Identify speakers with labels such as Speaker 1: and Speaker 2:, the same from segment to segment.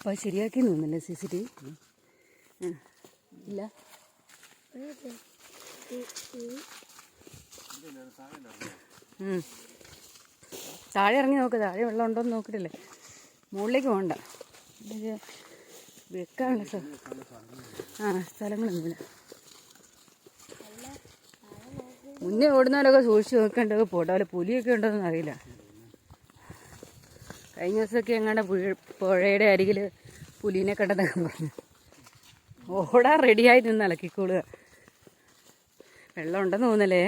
Speaker 1: അപ്പോൾ ശരിയാക്കി നിന്നില്ല സി സി ടി ഇല്ല. താഴെ ഇറങ്ങി നോക്ക് താഴെ വെള്ളം ഉണ്ടോയെന്ന് നോക്കിട്ടില്ലേ. മുകളിലേക്ക് പോകണ്ട വെക്കാനുള്ള സ്ഥലം ആ സ്ഥലങ്ങളൊന്നുമില്ല. മുന്നേ ഓടുന്നവരൊക്കെ സൂക്ഷിച്ച് നോക്കേണ്ടത് പോട്ടെ വല്ല പുലിയൊക്കെ ഉണ്ടോയെന്ന് അറിയില്ല. കഴിഞ്ഞ ദിവസമൊക്കെ എങ്ങാണ്ട് പുഴ പുഴയുടെ അരികിൽ പുലിനെ കണ്ടെന്നൊക്കെ പറഞ്ഞു. ഓടാൻ റെഡിയായി നിന്ന് അലക്കിക്കോളുക. വെള്ളം ഉണ്ടെന്ന് തോന്നലേ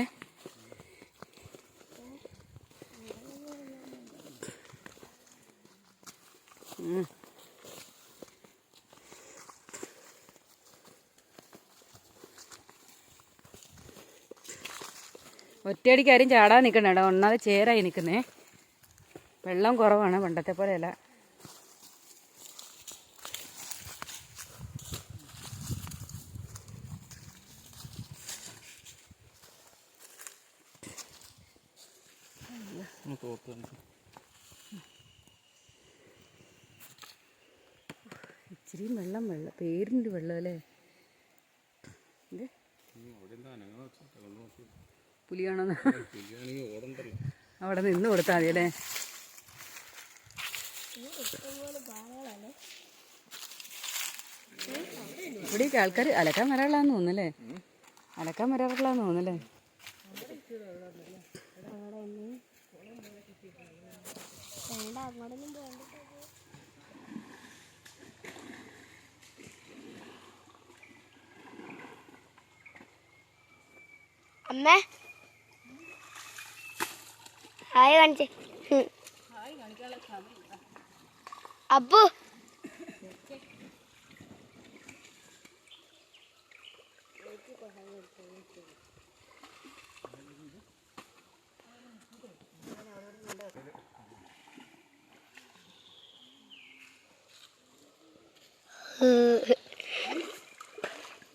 Speaker 1: ഒറ്റയടിക്കാരും ചാടാൻ നിൽക്കണേടാ ഒന്നാതെ ചേരായി നിൽക്കുന്നേ. വെള്ളം കുറവാണ് പണ്ടത്തെ പോലെയല്ല. ഇച്ചിരിയും വെള്ളം വെള്ളം പേരിന്റെ വെള്ളം അല്ലേ? പുലിയാണോ അവിടെ നിന്ന് കൊടുത്താൽ മതി അല്ലേ ഇവിടേക്ക് ആൾക്കാർ അലക്കാൻ വരാറുള്ളതാന്ന് തോന്നുന്നല്ലേ? അലക്കാൻ വരാറുള്ളതാന്ന് തോന്നുന്നല്ലേ?
Speaker 2: അമ്മേ. ഹായ് കാണിച്ചേ. അപ്പു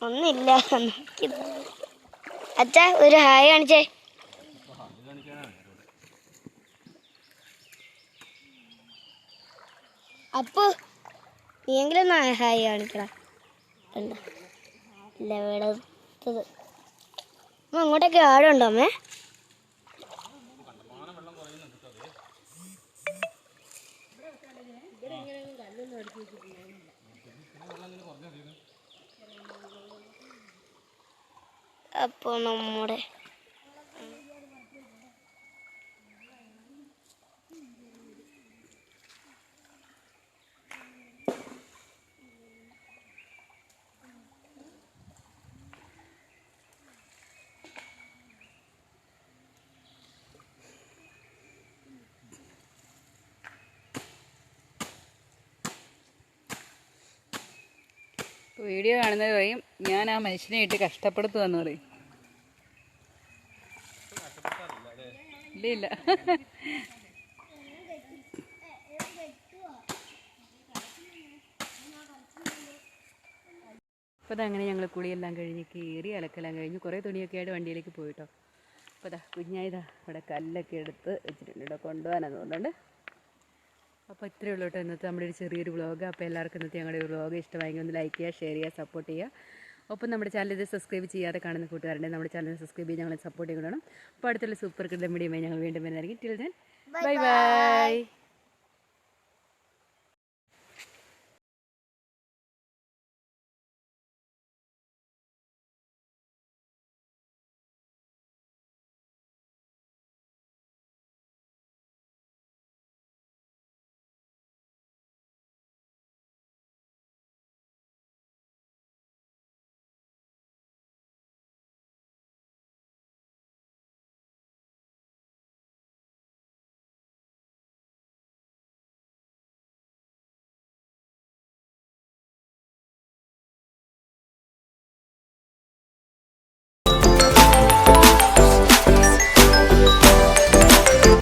Speaker 2: ഒന്നില്ല അച്ഛ ഒരു ഹായ് കാണിച്ചേ. അപ്പു നീയെങ്കിലും ഹായ് കാണിക്കടാ കണ്ടോ? ഇല്ല വെളുത്തത് അമ്മ? അപ്പോൾ നമ്മുടെ
Speaker 1: വീഡിയോ കാണുന്നത് പറയും ഞാൻ ആ മനുഷ്യനെ ഇട്ട് കഷ്ടപ്പെടുത്തുവെന്ന് പറയും. ഇല്ല ഇല്ല അപ്പോൾ അതങ്ങനെ ഞങ്ങൾ കുളിയെല്ലാം കഴിഞ്ഞ് കയറി അലക്കെല്ലാം കഴിഞ്ഞ് കുറേ തുണിയൊക്കെ ആയിട്ട് വണ്ടിയിലേക്ക് പോയിട്ടോ. അപ്പോൾ അതാ കുഞ്ഞായതാ ഇവിടെ കല്ലൊക്കെ എടുത്ത് വെച്ചിട്ടുണ്ട് ഇവിടെ കൊണ്ടുപോകാനാന്ന് തോന്നുന്നുണ്ട്. അപ്പോൾ ഇത്രയേ ഉള്ളൂ കേട്ടോ ഇന്നത്തെ നമ്മുടെ ഒരു ചെറിയൊരു വ്ളോഗ് അപ്പോൾ എല്ലാവർക്കും ഇന്നത്തെ ഞങ്ങളുടെ ഒരു വ്ലോഗ് ഇഷ്ടമായെങ്കിൽ ഒന്ന് ലൈക്ക് ചെയ്യുക ഷെയർ ചെയ്യുക സപ്പോർട്ട് ചെയ്യുക. ഒപ്പം നമ്മുടെ ചാനൽ ഇത് സബ്സ്ക്രൈബ് ചെയ്യാതെ കാണുന്ന കൂട്ടുകാരുണ്ട് നമ്മുടെ ചാനൽ സബ്സ്ക്രൈബ് ചെയ്ത് ഞങ്ങളെ സപ്പോർട്ട് ചെയ്യണം അപ്പോൾ അടുത്തുള്ള സൂപ്പർ കിട്ടുന്ന മീഡിയമായി ഞങ്ങൾ വീണ്ടും വരുന്നതായിരിക്കും. Till then bye bye